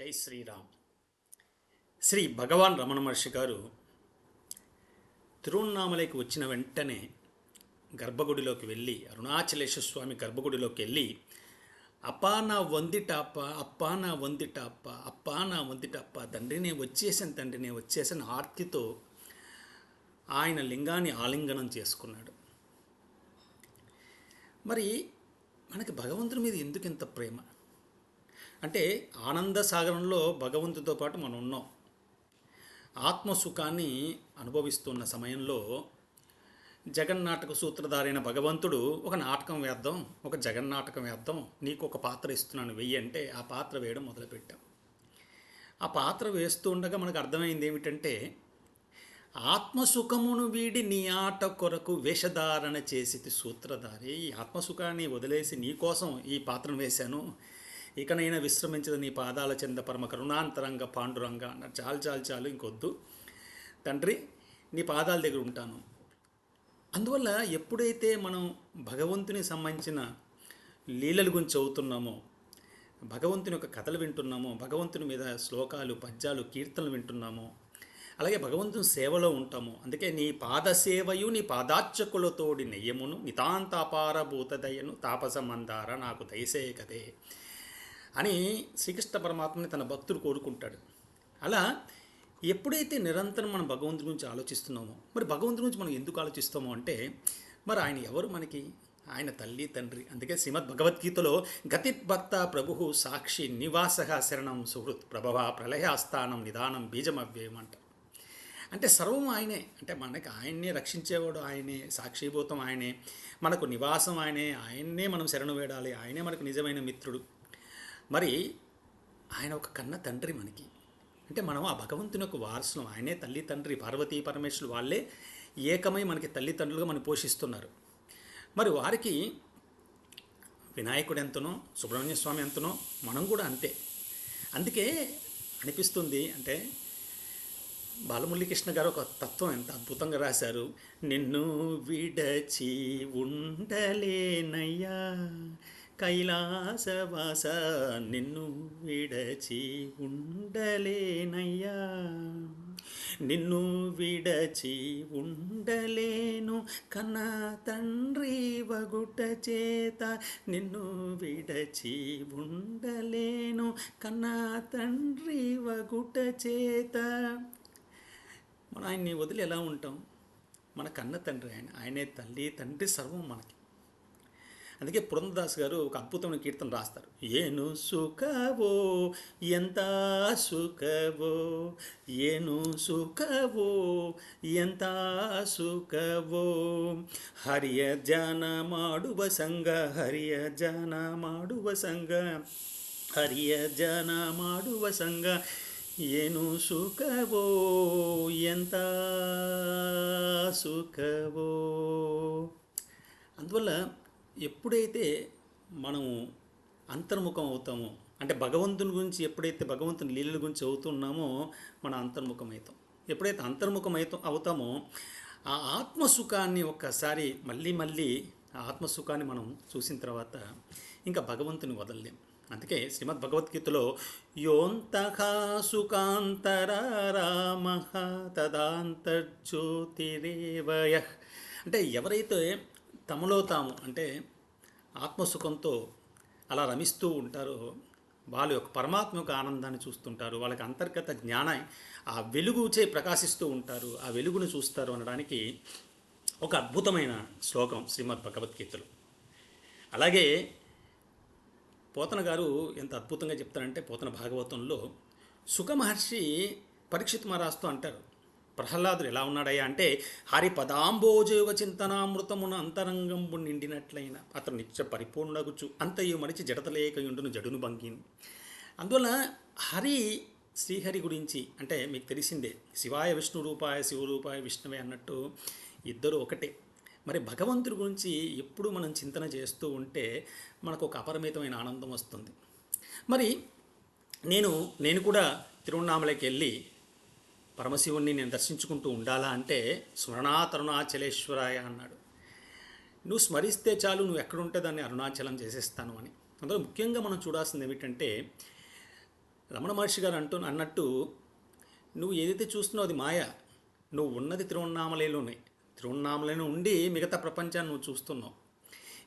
జై శ్రీరామ్. శ్రీ భగవాన్ రమణ మహర్షి గారు తిరువన్నామలైకి వచ్చిన వెంటనే గర్భగుడిలోకి వెళ్ళి అరుణాచలేశ్వర స్వామి గర్భగుడిలోకి వెళ్ళి అప్పా నా వందిట వందిటాప అప్పా వందిటాప తండ్రినే అప్ప అప్పా నా వచ్చేసాను వచ్చేసాను ఆర్తితో ఆయన లింగాన్ని ఆలింగనం చేసుకున్నాడు. మరి మనకి భగవంతుడి మీద ఎందుకు ఇంత ప్రేమ? అంటే ఆనంద సాగరంలో భగవంతుతో పాటు మనం ఉన్నాం. ఆత్మసుఖాన్ని అనుభవిస్తున్న సమయంలో జగన్నాటక సూత్రధారైన భగవంతుడు ఒక నాటకం వేద్దాం ఒక జగన్నాటకం వేద్దాం నీకు ఒక పాత్ర ఇస్తున్నాను వెయ్యి అంటే ఆ పాత్ర వేయడం మొదలుపెట్టాం. ఆ పాత్ర వేస్తూ ఉండగా మనకు అర్థమైంది ఏమిటంటే ఆత్మసుఖమును వీడి నీ ఆట కొరకు వేషధారణ చేసి సూత్రధారి. ఈ ఆత్మసుఖాన్ని వదిలేసి నీ కోసం ఈ పాత్రను వేశాను. ఇకనైనా విశ్రమించదు నీ పాదాల చెంద పరమ కరుణాంతరంగ పాండురంగ అన్నారు చాలు చాలు చాలు ఇంకొద్దు. తండ్రి నీ పాదాల దగ్గర ఉంటాను. అందువల్ల ఎప్పుడైతే మనం భగవంతుని సంబంధించిన లీలల గురించి చదువుతున్నామో భగవంతుని యొక్క కథలు వింటున్నామో భగవంతుని మీద శ్లోకాలు పద్యాలు కీర్తనలు వింటున్నామో అలాగే భగవంతుని సేవలో ఉంటాము అందుకే నీ పాద సేవయు నీ పాదార్చకులతోడి నెయ్యమును నితాంతాపారభూత దయను తాపస మందార నాకు దయసేయకదే అని శ్రీకృష్ణ పరమాత్మని తన భక్తుడు కోరుకుంటాడు. అలా ఎప్పుడైతే నిరంతరం మనం భగవంతుడి గురించి ఆలోచిస్తున్నామో మరి భగవంతుడి గురించి మనం ఎందుకు ఆలోచిస్తామో అంటే మరి ఆయన ఎవరు మనకి? ఆయన తల్లి తండ్రి. అందుకే శ్రీమద్ భగవద్గీతలో గతిభక్త ప్రభు సాక్షి నివాస శరణం సుహృత్ ప్రభవ ప్రళయాస్థానం నిదానం బీజమవ్యయం అంటారు అంటే సర్వం ఆయనే. అంటే మనకి ఆయన్నే రక్షించేవాడు ఆయనే సాక్షిభూతం ఆయనే. మనకు నివాసం ఆయనే. ఆయన్నే మనం శరణు వేడాలి. ఆయనే మనకు నిజమైన మిత్రుడు. మరి ఆయన ఒక కన్న తండ్రి మనకి. అంటే మనం ఆ భగవంతుని యొక్క వారసులం. ఆయనే తల్లి తండ్రి. పార్వతీ పరమేశ్వరులు వాళ్ళే ఏకమై మనకి తల్లిదండ్రులుగా మనం పోషిస్తున్నారు. మరి వారికి వినాయకుడు ఎంతనో సుబ్రహ్మణ్య స్వామి ఎంతనో మనం కూడా అంతే. అందుకే అనిపిస్తుంది అంటే బాలమురళీకృష్ణ గారు ఒక తత్వం ఎంత అద్భుతంగా రాశారు. నిన్ను విడచి ఉండలేనయ్యా కైలాసవాస నిన్ను విడచి ఉండలేనయ్యా. నిన్ను విడచి ఉండలేను కన్న తండ్రి వగుట చేత. నిన్ను విడచి ఉండలేను కన్న తండ్రి వగుట చేత. మనం ఆయన్ని వదిలి ఎలా ఉంటాం? మన కన్న తండ్రి ఆయన ఆయనే తల్లి తండ్రి సర్వం మనకి. అందుకే పురంధదాస్ గారు ఒక అద్భుతమైన కీర్తన రాస్తారు ఏను సుఖవో ఎంత సుఖవో ఏను సుఖవో ఎంత ಸುಖವೋ ಹರಿಯ ಜನ ಮಾಡುವ ಸಂಗ ಹರಿಯ ಜನ ಮಾಡುವ ಸಂಗ ಹರಿಯ ಜನ ಮಾಡುವ ಸಂಗ ಏನು ಸುಖವೋ ఎంత సుఖవో అందువల్ల ఎప్పుడైతే మనము అంతర్ముఖం అవుతామో అంటే భగవంతుని గురించి ఎప్పుడైతే భగవంతుని లీలల గురించి అవుతున్నామో మనం అంతర్ముఖం అవుతాం ఎప్పుడైతే అంతర్ముఖం అవుతాం అవుతామో ఆ ఆత్మసుఖాన్ని ఒక్కసారి మళ్ళీ మళ్ళీ ఆ ఆత్మసుఖాన్ని మనం చూసిన తర్వాత ఇంకా భగవంతుని వదలలేం. అందుకే శ్రీమద్ భగవద్గీతలో యోంతః సుఖాంతరామ తదాంతర్జ్యోతిరేవయ. అంటే ఎవరైతే తమలో తాము అంటే ఆత్మసుఖంతో అలా రమిస్తూ ఉంటారో. వాళ్ళు యొక్క పరమాత్మ యొక్క ఆనందాన్ని చూస్తుంటారు. వాళ్ళకి అంతర్గత జ్ఞానం ఆ వెలుగుచే ప్రకాశిస్తూ ఉంటారు. ఆ వెలుగును చూస్తారు అనడానికి ఒక అద్భుతమైన శ్లోకం శ్రీమద్ భగవద్గీతలో. అలాగే పోతన గారు ఎంత అద్భుతంగా చెప్తారంటే పోతన భాగవతంలో సుఖ మహర్షి పరీక్షిత్ మహారాజుతో అంటారు. ప్రహ్లాదుడు ఎలా ఉన్నాడయ్యా అంటే హరి పదాంబోజయోగ చింతనామృతమున అంతరంగంబు నిండినట్లయిన అతను నిత్య పరిపూర్ణగుచు అంతయు మరిచి జడతలేకయుండును జడును భంగిను. అందువల్ల హరి శ్రీహరి గురించి అంటే మీకు తెలిసిందే శివాయ విష్ణు రూపాయ శివరూపాయ విష్ణువే అన్నట్టు ఇద్దరు ఒకటే. మరి భగవంతుడి గురించి ఎప్పుడు మనం చింతన చేస్తూ ఉంటే మనకు ఒక అపరిమితమైన ఆనందం వస్తుంది. మరి నేను నేను కూడా తిరువణామలకి వెళ్ళి పరమశివుణ్ణి నేను దర్శించుకుంటూ ఉండాలా అంటే స్మరణాతరుణాచలేశ్వరాయ అన్నాడు. నువ్వు స్మరిస్తే చాలు నువ్వు ఎక్కడుంటే దాన్ని అరుణాచలం చేసేస్తాను అని. అందులో ముఖ్యంగా మనం చూడాల్సింది ఏమిటంటే రమణ మహర్షి గారు అంటూ అన్నట్టు నువ్వు ఏదైతే చూస్తున్నావు అది మాయ నువ్వు ఉన్నది తిరువన్నామలేలోనే తిరువన్నామలేలో ఉండి మిగతా ప్రపంచాన్ని నువ్వు చూస్తున్నావు.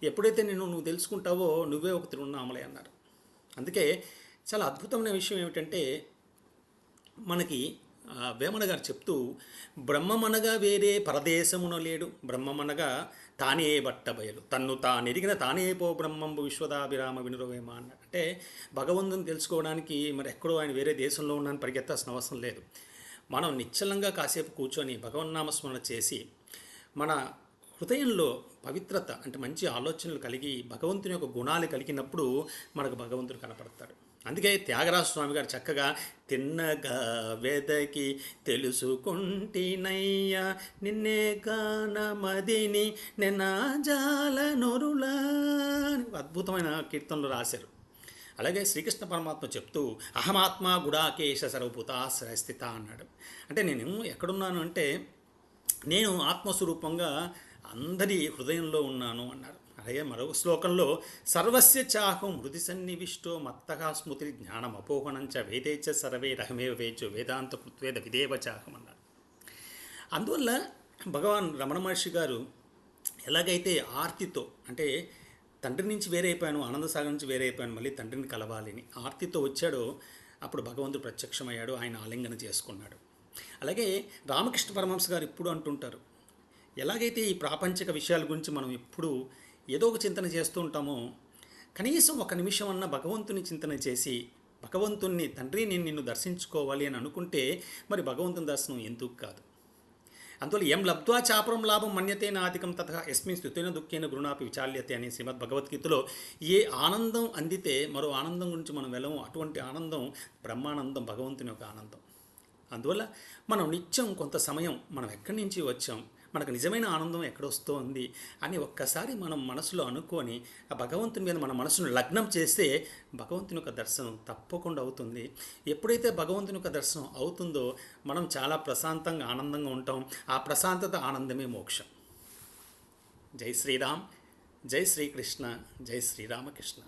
ఎప్పుడైతే నేను నువ్వు తెలుసుకుంటావో నువ్వే ఒక తిరువన్నామలే అన్నారు. అందుకే చాలా అద్భుతమైన విషయం ఏమిటంటే మనకి వేమన గారు చెప్తూ బ్రహ్మమనగా వేరే పరదేశమున లేడు. బ్రహ్మమనగా తానే బట్ట బయలు. తన్ను తానెరిగిన తానే పో బ్రహ్మంబు విశ్వదాభిరామ వినురవేమ అన్నాడు. అంటే భగవంతుని తెలుసుకోవడానికి మరి ఎక్కడో ఆయన వేరే దేశంలో ఉన్నాను పరిగెత్తాల్సిన అవసరం లేదు. మనం నిశ్చలంగా కాసేపు కూర్చొని భగవన్నామస్మరణ చేసి మన హృదయంలో పవిత్రత అంటే మంచి ఆలోచనలు కలిగి భగవంతుని యొక్క గుణాలు కలిగినప్పుడు మనకు భగవంతుడు కనపడతాడు. అందుకే త్యాగరాజ స్వామి గారు చక్కగా తిన్నగా వెదకి తెలుసుకుంటినయ్యా నిన్నే గానమదిని నెనాజాల నొరులా అద్భుతమైన కీర్తనలు రాశారు. అలాగే శ్రీకృష్ణ పరమాత్మ చెప్తూ అహమాత్మ గుడాకేశ సర్వభూత స్థిత అన్నాడు. అంటే నేను ఎక్కడున్నాను అంటే నేను ఆత్మస్వరూపంగా అందరి హృదయంలో ఉన్నాను అన్నారు. అలాగే మరొక శ్లోకంలో సర్వస్య చాహం మృది సన్నివిష్టో మత్తగా స్మృతి జ్ఞానం అపోహణం చ వేదేచ సర్వే రహమేవ వేచో వేదాంత కృత్వేద విదేవ చాహం అన్నారు. అందువల్ల భగవాన్ రమణ మహర్షి గారు ఎలాగైతే ఆర్తితో అంటే తండ్రి నుంచి వేరైపోయాను ఆనందసాగర్ నుంచి వేరైపోయాను మళ్ళీ తండ్రిని కలవాలని ఆర్తితో వచ్చాడో అప్పుడు భగవంతుడు ప్రత్యక్షమయ్యాడు ఆయన ఆలింగన చేసుకున్నాడు. అలాగే రామకృష్ణ పరమహంస గారు ఇప్పుడు అంటుంటారు ఎలాగైతే ఈ ప్రాపంచిక విషయాల గురించి మనం ఎప్పుడు ఏదో ఒక చింతన చేస్తూ ఉంటామో కనీసం ఒక నిమిషం అన్న భగవంతుని చింతన చేసి భగవంతుణ్ణి తండ్రి నేను నిన్ను దర్శించుకోవాలి అని అనుకుంటే మరి భగవంతుని దర్శనం ఎందుకు కాదు? అందువల్ల ఎం లబ్ధ్వా చాపరం లాభం మన్యతే నాధికం తథా ఎస్మిన్ స్థుతైన దుఃఖైన గురుణాపి విచాల్యతే అనే శ్రీమద్ భగవద్గీతలో ఏ ఆనందం అందితే మరో ఆనందం గురించి మనం వెళ్ళము. అటువంటి ఆనందం బ్రహ్మానందం భగవంతుని యొక్క ఆనందం. అందువల్ల మనం నిత్యం కొంత సమయం మనం ఎక్కడి నుంచి వచ్చాం? మనకు నిజమైన ఆనందం ఎక్కడొస్తోంది అని ఒక్కసారి మనం మనసులో అనుకొని ఆ భగవంతుని మీద మన మనసును లగ్నం చేస్తే భగవంతుని యొక్క దర్శనం తప్పకుండా అవుతుంది. ఎప్పుడైతే భగవంతుని యొక్క దర్శనం అవుతుందో మనం చాలా ప్రశాంతంగా ఆనందంగా ఉంటాం. ఆ ప్రశాంతత ఆనందమే మోక్షం. జై శ్రీరామ్. జై శ్రీకృష్ణ. జై శ్రీరామకృష్ణ.